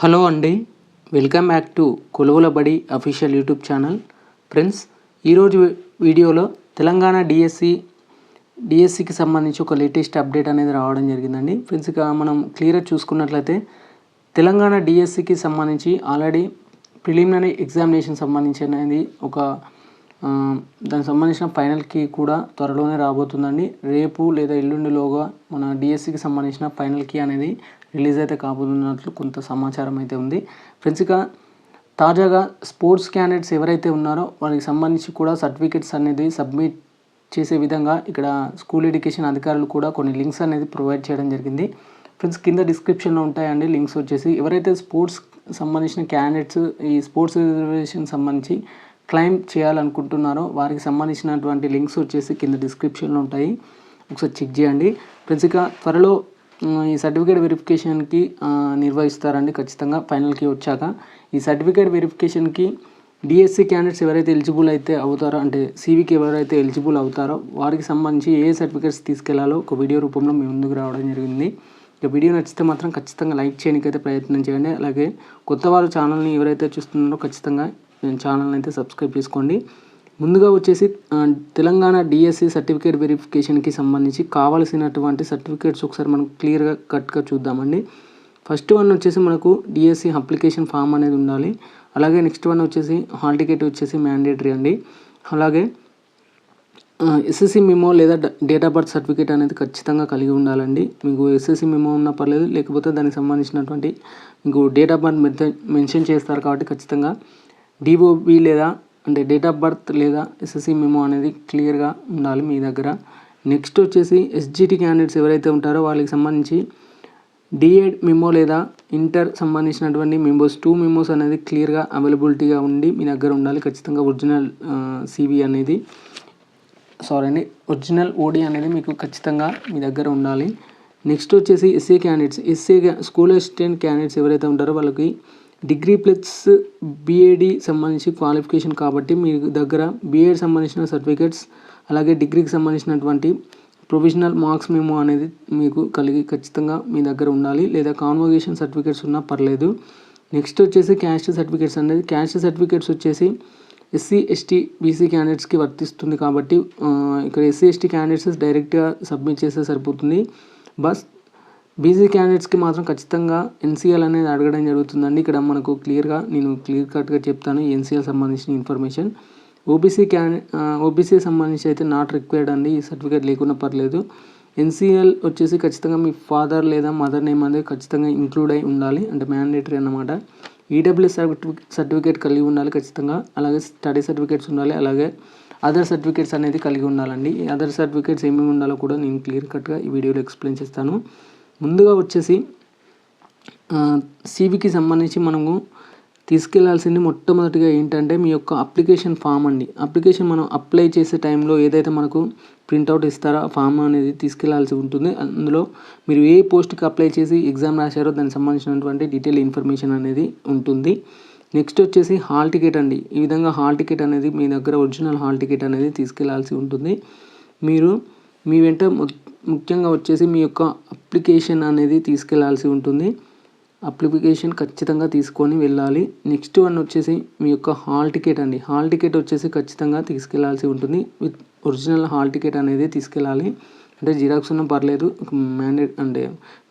Hello అండి. Welcome back to కొలువుల బడి official YouTube channel. Friends ఈరోజు వీడియోలో తెలంగాణ డిఎస్సి డిఎస్సికి సంబంధించి ఒక లేటెస్ట్ అప్డేట్ అనేది రావడం జరిగిందండి. ఫ్రెండ్స్ ఇక మనం క్లియర్గా చూసుకున్నట్లయితే తెలంగాణ డిఎస్సికి సంబంధించి ఆల్రెడీ ప్రిలిమినరీ ఎగ్జామినేషన్ సంబంధించి అనేది ఒక దానికి సంబంధించిన ఫైనల్కి కూడా త్వరలోనే రాబోతుందండి. రేపు లేదా ఎల్లుండిలోగా మన డిఎస్సికి సంబంధించిన ఫైనల్ కీ అనేది రిలీజ్ అయితే కాబోతున్నట్లు కొంత సమాచారం అయితే ఉంది. ఫ్రెండ్స్ ఇక తాజాగా స్పోర్ట్స్ క్యాండిడేట్స్ ఎవరైతే ఉన్నారో వాళ్ళకి సంబంధించి కూడా సర్టిఫికెట్స్ అనేది సబ్మిట్ చేసే విధంగా ఇక్కడ స్కూల్ ఎడ్యుకేషన్ అధికారులు కూడా కొన్ని లింక్స్ అనేది ప్రొవైడ్ చేయడం జరిగింది. ఫ్రెండ్స్ కింద డిస్క్రిప్షన్లో ఉంటాయండి లింక్స్ వచ్చేసి. ఎవరైతే స్పోర్ట్స్ సంబంధించిన క్యాండిడేట్స్ ఈ స్పోర్ట్స్ రిజర్వేషన్ సంబంధించి క్లెయిమ్ చేయాలనుకుంటున్నారో వారికి సంబంధించినటువంటి లింక్స్ వచ్చేసి కింద డిస్క్రిప్షన్లో ఉంటాయి. ఒకసారి చెక్ చేయండి. ఫ్రెండ్స్ ఇక త్వరలో ఈ సర్టిఫికేట్ వెరిఫికేషన్కి నిర్వహిస్తారండి ఖచ్చితంగా ఫైనల్కి వచ్చాక. ఈ సర్టిఫికేట్ వెరిఫికేషన్కి డిఎస్సి క్యాండిడేట్స్ ఎవరైతే ఎలిజిబుల్ అయితే అవుతారో అంటే సివికి ఎవరైతే ఎలిజిబుల్ అవుతారో వారికి సంబంధించి ఏ సర్టిఫికేట్స్ తీసుకెళ్ళాలో ఒక వీడియో రూపంలో మీ ముందుకు రావడం జరిగింది. ఇక వీడియో నచ్చితే మాత్రం ఖచ్చితంగా లైక్ చేయడానికి ప్రయత్నం చేయండి. అలాగే కొత్త వారు ఛానల్ని ఎవరైతే చూస్తున్నారో ఖచ్చితంగా ఛానల్ని అయితే సబ్స్క్రైబ్ చేసుకోండి. ముందుగా వచ్చేసి తెలంగాణ డిఎస్సి సర్టిఫికేట్ వెరిఫికేషన్కి సంబంధించి కావాల్సినటువంటి సర్టిఫికేట్స్ ఒకసారి మనం క్లియర్గా కట్గా చూద్దామండి. ఫస్ట్ వన్ వచ్చేసి మనకు డిఎస్సి అప్లికేషన్ ఫామ్ అనేది ఉండాలి. అలాగే నెక్స్ట్ వన్ వచ్చేసి హాల్ టికెట్ వచ్చేసి మ్యాండేటరీ అండి. అలాగే ఎస్ఎస్సి మెమో లేదా డేట్ ఆఫ్ బర్త్ సర్టిఫికేట్ అనేది ఖచ్చితంగా కలిగి ఉండాలండి. మీకు ఎస్ఎస్సి మెమో ఉన్నా పర్లేదు లేకపోతే దానికి సంబంధించినటువంటి మీకు డేట్ ఆఫ్ బర్త్ మెన్షన్ చేస్తారు కాబట్టి ఖచ్చితంగా. డిఓబి లేదా అంటే డేట్ ఆఫ్ బర్త్ లేదా ఎస్ఎస్సి మెమో అనేది క్లియర్గా ఉండాలి మీ దగ్గర. నెక్స్ట్ వచ్చేసి ఎస్జిటి క్యాండిడేట్స్ ఎవరైతే ఉంటారో వాళ్ళకి సంబంధించి డిఎడ్ మెమో లేదా ఇంటర్ సంబంధించినటువంటి మెమోస్ టూ మెమోస్ అనేది క్లియర్గా అవైలబిలిటీగా ఉండి మీ దగ్గర ఉండాలి. ఖచ్చితంగా ఒరిజినల్ సివి అనేది సారీ అండి ఒరిజినల్ ఓడి అనేది మీకు ఖచ్చితంగా మీ దగ్గర ఉండాలి. నెక్స్ట్ వచ్చేసి SC candidates SC school assistant candidates ఎవరైతే ఉంటారో వాళ్ళకి డిగ్రీ ప్లస్ బీఏడి సంబంధించి క్వాలిఫికేషన్ కాబట్టి మీ దగ్గర బీఏడ్ సంబంధించిన సర్టిఫికేట్స్ అలాగే డిగ్రీకి సంబంధించినటువంటి ప్రొవిజనల్ మార్క్స్ మేము అనేది మీకు కలిగి ఖచ్చితంగా మీ దగ్గర ఉండాలి. లేదా కాన్వకేషన్ సర్టిఫికేట్స్ ఉన్నా పర్లేదు. నెక్స్ట్ వచ్చేసి క్యాస్ట్ సర్టిఫికేట్స్ అనేది క్యాస్ట్ సర్టిఫికేట్స్ వచ్చేసి ఎస్సీ ఎస్టీ బీసీ క్యాండిడేట్స్కి వర్తిస్తుంది కాబట్టి ఇక్కడ ఎస్సీ ఎస్టీ క్యాండిడేట్స్ డైరెక్ట్గా సబ్మిట్ చేస్తే సరిపోతుంది. బస్ బీసీ క్యాండిడేట్స్కి మాత్రం ఖచ్చితంగా ఎన్సీఎల్ అనేది అడగడం జరుగుతుందండి. ఇక్కడ మనకు క్లియర్గా నేను క్లియర్ కట్గా చెప్తాను ఎన్సీఎల్ సంబంధించిన ఇన్ఫర్మేషన్ ఓబీసీ క్యాన్ ఓబీసీ సంబంధించి అయితే నాట్ రిక్వైర్డ్ అండి. ఈ సర్టిఫికేట్ లేకుండా పర్లేదు. ఎన్సీఎల్ వచ్చేసి ఖచ్చితంగా మీ ఫాదర్ లేదా మదర్ నేమ్ అనేది ఖచ్చితంగా ఇంక్లూడ్ అయి ఉండాలి. అంటే మ్యాండేటరీ అన్నమాట. ఈడబ్ల్యూ సర్టిఫికేట్ సర్టిఫికేట్ కలిగి ఉండాలి ఖచ్చితంగా. అలాగే స్టడీ సర్టిఫికేట్స్ ఉండాలి. అలాగే అదర్ సర్టిఫికేట్స్ అనేది కలిగి ఉండాలండి. ఈ అదర్ సర్టిఫికేట్స్ ఏమేమి ఉండాలో కూడా నేను క్లియర్ కట్గా ఈ వీడియోలో ఎక్స్ప్లెయిన్ చేస్తాను. ముందుగా వచ్చేసి సివికి సంబంధించి మనము తీసుకెళ్ళాల్సింది మొట్టమొదటిగా ఏంటంటే మీ యొక్క అప్లికేషన్ ఫామ్ అండి. అప్లికేషన్ మనం అప్లై చేసే టైంలో ఏదైతే మనకు ప్రింట్అవుట్ ఇస్తారో ఆ ఫామ్ అనేది తీసుకెళ్ళాల్సి ఉంటుంది. అందులో మీరు ఏ పోస్ట్కి అప్లై చేసి ఎగ్జామ్ రాశారో దానికి సంబంధించినటువంటి డీటెయిల్ ఇన్ఫర్మేషన్ అనేది ఉంటుంది. నెక్స్ట్ వచ్చేసి హాల్ టికెట్ అండి. ఈ విధంగా హాల్ టికెట్ అనేది మీ దగ్గర ఒరిజినల్ హాల్ టికెట్ అనేది తీసుకెళ్ళాల్సి ఉంటుంది. మీరు మీ వెంట ముఖ్యంగా వచ్చేసి మీ యొక్క అప్లికేషన్ అనేది తీసుకెళ్ళాల్సి ఉంటుంది. అప్లికేషన్ ఖచ్చితంగా తీసుకొని వెళ్ళాలి. నెక్స్ట్ వన్ వచ్చేసి మీ యొక్క హాల్ టికెట్ అండి. హాల్ టికెట్ వచ్చేసి ఖచ్చితంగా తీసుకెళ్ళాల్సి ఉంటుంది. విత్ ఒరిజినల్ హాల్ టికెట్ అనేది తీసుకెళ్ళాలి. అంటే జిరాక్స్ ఉన్నా పర్లేదు. మ్యాండేట్ అంటే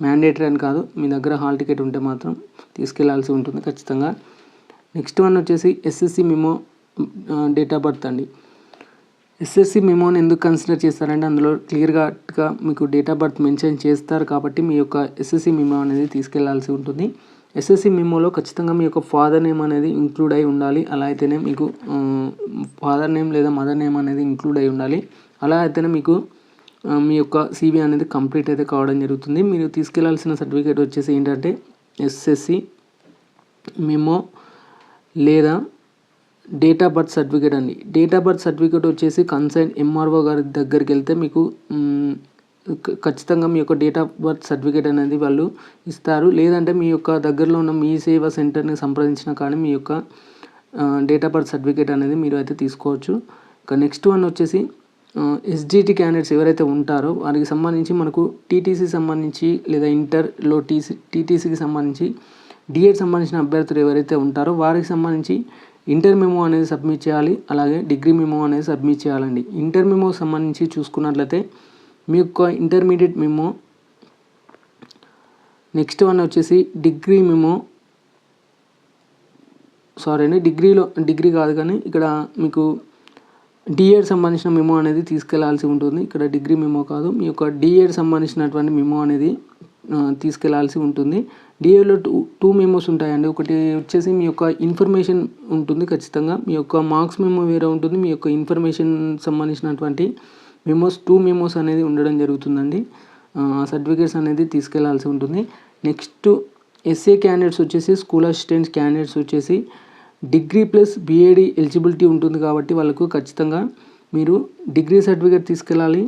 మ్యాండేటరీ అని కాదు. మీ దగ్గర హాల్ టికెట్ ఉంటే మాత్రం తీసుకెళ్ళాల్సి ఉంటుంది ఖచ్చితంగా. నెక్స్ట్ వన్ వచ్చేసి SSC memo date of birth అండి. ఎస్ఎస్సి మెమోని ఎందుకు కన్సిడర్ చేస్తారంటే అందులో క్లియర్గా మీకు డేట్ ఆఫ్ బర్త్ మెన్షన్ చేస్తారు కాబట్టి మీ యొక్క ఎస్ఎస్సి మెమో అనేది తీసుకెళ్ళాల్సి ఉంటుంది. ఎస్ఎస్సి మెమోలో ఖచ్చితంగా మీ యొక్క ఫాదర్ నేమ్ అనేది ఇంక్లూడ్ అయి ఉండాలి. అలా అయితేనే మీకు ఫాదర్ నేమ్ లేదా మదర్ నేమ్ అనేది ఇంక్లూడ్ అయి ఉండాలి. అలా అయితేనే మీకు మీ యొక్క సిబి అనేది కంప్లీట్ అయితే కావడం జరుగుతుంది. మీరు తీసుకెళ్ళాల్సిన సర్టిఫికేట్ వచ్చేసి ఏంటంటే ఎస్ఎస్సి మెమో లేదా డేట్ ఆఫ్ బర్త్ సర్టిఫికేట్ అండి. డేట్ ఆఫ్ బర్త్ సర్టిఫికేట్ వచ్చేసి కన్సైన్ ఎంఆర్ఓ గారి దగ్గరికి వెళ్తే మీకు ఖచ్చితంగా మీ యొక్క డేట్ ఆఫ్ బర్త్ సర్టిఫికేట్ అనేది వాళ్ళు ఇస్తారు. లేదంటే మీ యొక్క దగ్గరలో ఉన్న మీ సేవా సెంటర్ని సంప్రదించిన కానీ మీ యొక్క డేట్ ఆఫ్ బర్త్ సర్టిఫికేట్ అనేది మీరు అయితే తీసుకోవచ్చు. ఇక నెక్స్ట్ వన్ వచ్చేసి ఎస్జిటి క్యాండిడేట్స్ ఎవరైతే ఉంటారో వారికి సంబంధించి మనకు టీటీసీ సంబంధించి లేదా ఇంటర్లో టీసీ టీటీసీకి సంబంధించి డిఎడ్ సంబంధించిన అభ్యర్థులు ఎవరైతే ఉంటారో వారికి సంబంధించి ఇంటర్ మెమో అనేది సబ్మిట్ చేయాలి అలాగే డిగ్రీ మెమో అనేది సబ్మిట్ చేయాలండి. ఇంటర్ మెమో సంబంధించి చూసుకున్నట్లయితే మీ యొక్క ఇంటర్మీడియట్ మెమో నెక్స్ట్ వన్ వచ్చేసి డిగ్రీ మెమో సారీ అండి డిగ్రీలో డిగ్రీ కాదు కానీ ఇక్కడ మీకు డిఎడ్ సంబంధించిన మెమో అనేది తీసుకెళ్ళాల్సి ఉంటుంది. ఇక్కడ డిగ్రీ మెమో కాదు మీ యొక్క డిఎడ్ సంబంధించినటువంటి మెమో అనేది తీసుకెళ్ళాల్సి ఉంటుంది. డిఏలో టూ టూ మెమోస్ ఉంటాయండి. ఒకటి వచ్చేసి మీ యొక్క ఇన్ఫర్మేషన్ ఉంటుంది ఖచ్చితంగా. మీ యొక్క మార్క్స్ మెమో వేరే ఉంటుంది. మీ యొక్క ఇన్ఫర్మేషన్ సంబంధించినటువంటి మెమోస్ టూ మెమోస్ అనేది ఉండడం జరుగుతుందండి. సర్టిఫికేట్స్ అనేది తీసుకెళ్ళాల్సి ఉంటుంది. నెక్స్ట్ ఎస్ఏ క్యాండిడేట్స్ వచ్చేసి స్కూల్ అసిస్టెంట్స్ క్యాండిడేట్స్ వచ్చేసి degree plus B Ed eligibility ఉంటుంది కాబట్టి వాళ్ళకు ఖచ్చితంగా మీరు డిగ్రీ సర్టిఫికేట్ తీసుకెళ్ళాలి.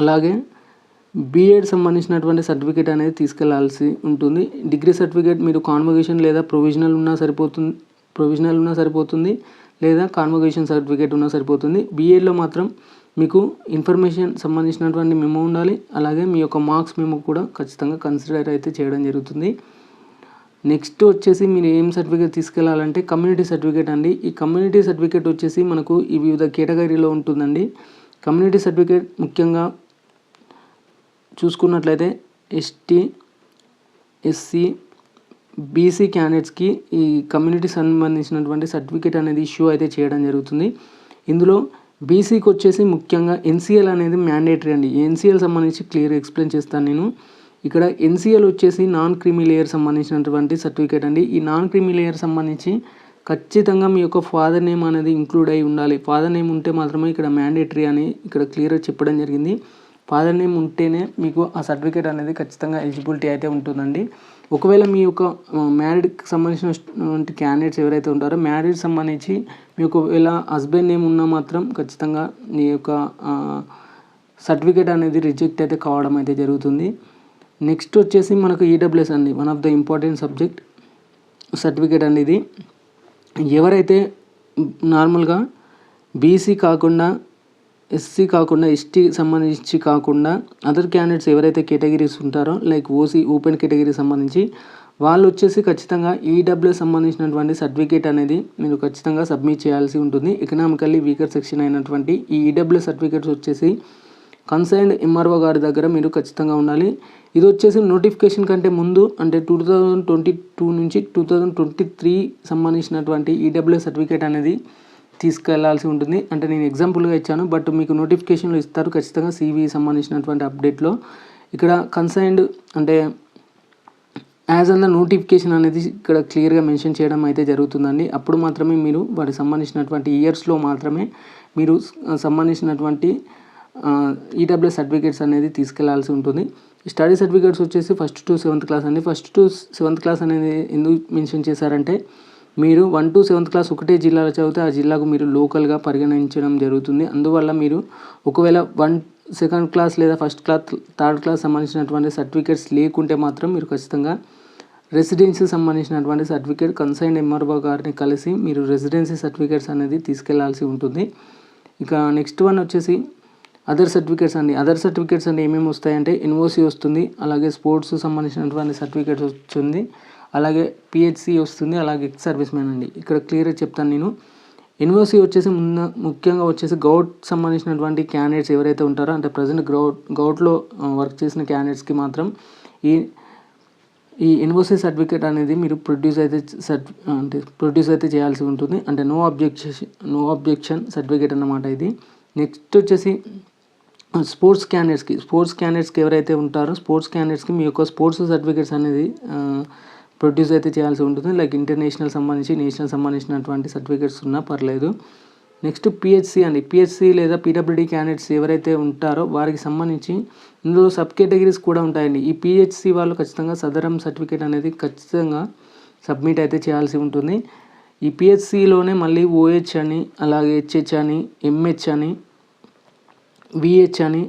అలాగే బీఎడ్ సంబంధించినటువంటి సర్టిఫికేట్ అనేది తీసుకెళ్ళాల్సి ఉంటుంది. డిగ్రీ సర్టిఫికేట్ మీరు కాన్వకేషన్ లేదా ప్రొవిజనల్ ఉన్నా సరిపోతుంది ప్రొవిజనల్ ఉన్నా సరిపోతుంది లేదా కాన్వకేషన్ సర్టిఫికేట్ ఉన్నా సరిపోతుంది. బీఎడ్లో మాత్రం మీకు ఇన్ఫర్మేషన్ సంబంధించినటువంటి మెమో ఉండాలి. అలాగే మీ యొక్క మార్క్స్ మెమో కూడా ఖచ్చితంగా కన్సిడర్ అయితే చేయడం జరుగుతుంది. నెక్స్ట్ వచ్చేసి మీరు ఏం సర్టిఫికేట్ తీసుకెళ్ళాలంటే కమ్యూనిటీ సర్టిఫికేట్ అండి. ఈ కమ్యూనిటీ సర్టిఫికేట్ వచ్చేసి మనకు ఈ వివిధ కేటగిరీలో ఉంటుందండి. కమ్యూనిటీ సర్టిఫికేట్ ముఖ్యంగా చూసుకున్నట్లయితే ఎస్టీ ఎస్సీ బీసీ క్యాండిడేట్స్కి ఈ కమ్యూనిటీ సంబంధించినటువంటి సర్టిఫికేట్ అనేది ఇష్యూ అయితే చేయడం జరుగుతుంది. ఇందులో బీసీకి వచ్చేసి ముఖ్యంగా ఎన్సీఎల్ అనేది మ్యాండేటరీ అండి. ఎన్సీఎల్ సంబంధించి క్లియర్ ఎక్స్ప్లెయిన్ చేస్తాను నేను. ఇక్కడ ఎన్సీఎల్ వచ్చేసి నాన్ క్రిమీ లేయర్ సంబంధించినటువంటి సర్టిఫికేట్ అండి. ఈ నాన్ క్రిమీ లేయర్ సంబంధించి ఖచ్చితంగా మీ యొక్క ఫాదర్ నేమ్ అనేది ఇంక్లూడ్ అయి ఉండాలి. ఫాదర్ నేమ్ ఉంటే మాత్రమే ఇక్కడ మ్యాండేటరీ అని ఇక్కడ క్లియర్గా చెప్పడం జరిగింది. ఫాదర్ నేమ్ ఉంటేనే మీకు ఆ సర్టిఫికేట్ అనేది ఖచ్చితంగా ఎలిజిబిలిటీ అయితే ఉంటుందండి. ఒకవేళ మీ యొక్క మ్యారీడ్కి సంబంధించినటువంటి క్యాండిడేట్స్ ఎవరైతే ఉంటారో మ్యారీడ్ సంబంధించి మీ ఒకవేళ హస్బెండ్ నేమ్ ఉన్నా మాత్రం ఖచ్చితంగా మీ యొక్క సర్టిఫికేట్ అనేది రిజెక్ట్ అయితే కావడం అయితే జరుగుతుంది. నెక్స్ట్ వచ్చేసి మనకు ఈడబ్ల్యూఎస్ అండి. One of the important subject certificate అనేది ఎవరైతే నార్మల్గా బీసీ కాకుండా ఎస్సీ కాకుండా ఎస్టీ సంబంధించి కాకుండా అదర్ క్యాండిడేట్స్ ఎవరైతే కేటగిరీస్ ఉంటారో లైక్ ఓసీ ఓపెన్ కేటగిరీ సంబంధించి వాళ్ళు వచ్చేసి ఖచ్చితంగా ఈడబ్ల్యూఎస్ సంబంధించినటువంటి సర్టిఫికేట్ అనేది మీరు ఖచ్చితంగా సబ్మిట్ చేయాల్సి ఉంటుంది. ఎకనామికల్లీ వీకర్ సెక్షన్ అయినటువంటి ఈ ఈడబ్ల్యూఎస్ సర్టిఫికేట్స్ వచ్చేసి కన్సర్న్డ్ ఎంఆర్ఓ గారి దగ్గర మీరు ఖచ్చితంగా ఉండాలి. ఇది వచ్చేసి నోటిఫికేషన్ కంటే ముందు అంటే టూ థౌజండ్ ట్వంటీ టూ నుంచి టూ థౌజండ్ ట్వంటీ త్రీ సంబంధించినటువంటి ఈడబ్ల్యూఎస్ సర్టిఫికేట్ అనేది తీసుకెళ్ళాల్సి ఉంటుంది. అంటే నేను ఎగ్జాంపుల్గా ఇచ్చాను. బట్ మీకు నోటిఫికేషన్లో ఇస్తారు. ఖచ్చితంగా సివి సంబంధించినటువంటి అప్డేట్లో ఇక్కడ కన్సైన్డ్ అంటే యాజ్ అన్ ద నోటిఫికేషన్ అనేది ఇక్కడ క్లియర్గా మెన్షన్ చేయడం అయితే జరుగుతుందండి. అప్పుడు మాత్రమే మీరు వాటికి సంబంధించినటువంటి ఇయర్స్లో మాత్రమే మీరు సంబంధించినటువంటి ఈడబ్ల్యూఎస్ సర్టిఫికేట్స్ అనేది తీసుకెళ్ళాల్సి ఉంటుంది. స్టడీ సర్టిఫికేట్స్ వచ్చేసి ఫస్ట్ టు సెవెంత్ క్లాస్ అండి. ఫస్ట్ టు సెవెంత్ క్లాస్ అనేది ఎందుకు మెన్షన్ చేశారంటే మీరు వన్ టు సెవెంత్ క్లాస్ ఒకటే జిల్లాలో చదివితే ఆ జిల్లాకు మీరు లోకల్గా పరిగణించడం జరుగుతుంది. అందువల్ల మీరు ఒకవేళ వన్ సెకండ్ క్లాస్ లేదా ఫస్ట్ క్లాస్ థర్డ్ క్లాస్ సంబంధించినటువంటి సర్టిఫికేట్స్ లేకుంటే మాత్రం మీరు ఖచ్చితంగా రెసిడెన్సీ సంబంధించినటువంటి సర్టిఫికేట్ కన్సైన్ ఎంఆర్ఓ గారిని కలిసి మీరు రెసిడెన్సీ సర్టిఫికేట్స్ అనేది తీసుకెళ్ళాల్సి ఉంటుంది. ఇక నెక్స్ట్ వన్ వచ్చేసి అదర్ సర్టిఫికేట్స్ అండి. అదర్ సర్టిఫికేట్స్ అంటే ఏమేమి వస్తాయంటే ఎన్ఓసి వస్తుంది అలాగే స్పోర్ట్స్ సంబంధించినటువంటి సర్టిఫికేట్స్ వస్తుంది. అలాగే పిహెచ్సి వస్తుంది అలాగే ఎక్స్ సర్వీస్ మ్యాన్ అండి. ఇక్కడ క్లియర్గా చెప్తాను నేను. ఎన్ఓసి వచ్చేసి ముందు ముఖ్యంగా వచ్చేసి గౌట్ సంబంధించినటువంటి క్యాండిడేట్స్ ఎవరైతే ఉంటారో అంటే ప్రజెంట్ గౌట్ గౌట్లో వర్క్ చేసిన క్యాండిడేట్స్కి మాత్రం ఈ ఈ ఎన్ఓసి సర్టిఫికేట్ అనేది మీరు ప్రొడ్యూస్ అయితే సర్టి అంటే ప్రొడ్యూస్ అయితే చేయాల్సి ఉంటుంది. అంటే no objection no objection certificate అన్నమాట ఇది. నెక్స్ట్ వచ్చేసి స్పోర్ట్స్ క్యాండిడేట్స్కి స్పోర్ట్స్ క్యాండిడేట్స్కి ఎవరైతే ఉంటారో స్పోర్ట్స్ క్యాండిడేట్స్కి మీ యొక్క స్పోర్ట్స్ సర్టిఫికేట్స్ అనేది ప్రొడ్యూస్ అయితే చేయాల్సి ఉంటుంది. లైక్ ఇంటర్నేషనల్ సంబంధించి నేషనల్ సంబంధించినటువంటి సర్టిఫికేట్స్ ఉన్నా పర్లేదు. నెక్స్ట్ పిహెచ్సి అండి. పిహెచ్సి లేదా పీడబ్ల్యూడీ క్యాండిడేట్స్ ఎవరైతే ఉంటారో వారికి సంబంధించి ఇందులో సబ్ కేటగిరీస్ కూడా ఉంటాయండి. ఈ పిహెచ్సి వాళ్ళు ఖచ్చితంగా సదరం సర్టిఫికేట్ అనేది ఖచ్చితంగా సబ్మిట్ అయితే చేయాల్సి ఉంటుంది. ఈ పిహెచ్సిలోనే మళ్ళీ ఓహెచ్ అని అలాగే హెచ్హెచ్ అని ఎంహెచ్ అని విహెచ్ అని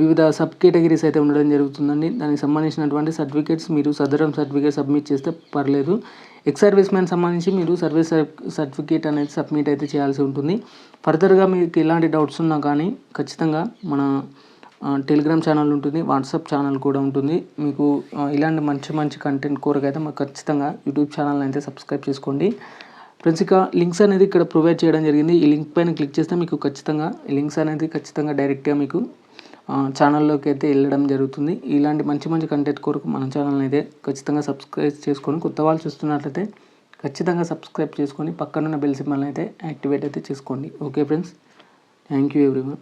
వివిధ సబ్ కేటగిరీస్ అయితే ఉండడం జరుగుతుందండి. దానికి సంబంధించినటువంటి సర్టిఫికేట్స్ మీరు సదరం సర్టిఫికేట్ సబ్మిట్ చేస్తే పర్లేదు. ఎక్స్ సర్వీస్ మ్యాన్ సంబంధించి మీరు సర్వీస్ సర్టిఫికేట్ అనేది సబ్మిట్ అయితే చేయాల్సి ఉంటుంది. ఫర్దర్గా మీకు ఎలాంటి డౌట్స్ ఉన్నా కానీ ఖచ్చితంగా మన టెలిగ్రామ్ ఛానల్ ఉంటుంది వాట్సాప్ ఛానల్ కూడా ఉంటుంది. మీకు ఇలాంటి మంచి మంచి కంటెంట్ కోరకైతే మాకు ఖచ్చితంగా యూట్యూబ్ ఛానల్ అయితే సబ్స్క్రైబ్ చేసుకోండి. ఫ్రెండ్స్ ఇక లింక్స్ అనేది ఇక్కడ ప్రొవైడ్ చేయడం జరిగింది. ఈ లింక్ పైన క్లిక్ చేస్తే మీకు ఖచ్చితంగా లింక్స్ అనేది ఖచ్చితంగా డైరెక్ట్గా మీకు ఛానల్లోకి అయితే వెళ్ళడం జరుగుతుంది. ఇలాంటి మంచి మంచి కంటెంట్ కొరకు మన ఛానల్ని అయితే ఖచ్చితంగా సబ్స్క్రైబ్ చేసుకొని కొత్త వాళ్ళు చూస్తున్నట్లయితే ఖచ్చితంగా సబ్స్క్రైబ్ చేసుకొని పక్కనున్న బెల్ సింబల్ని అయితే యాక్టివేట్ అయితే చేసుకోండి. Okay friends thank you everyone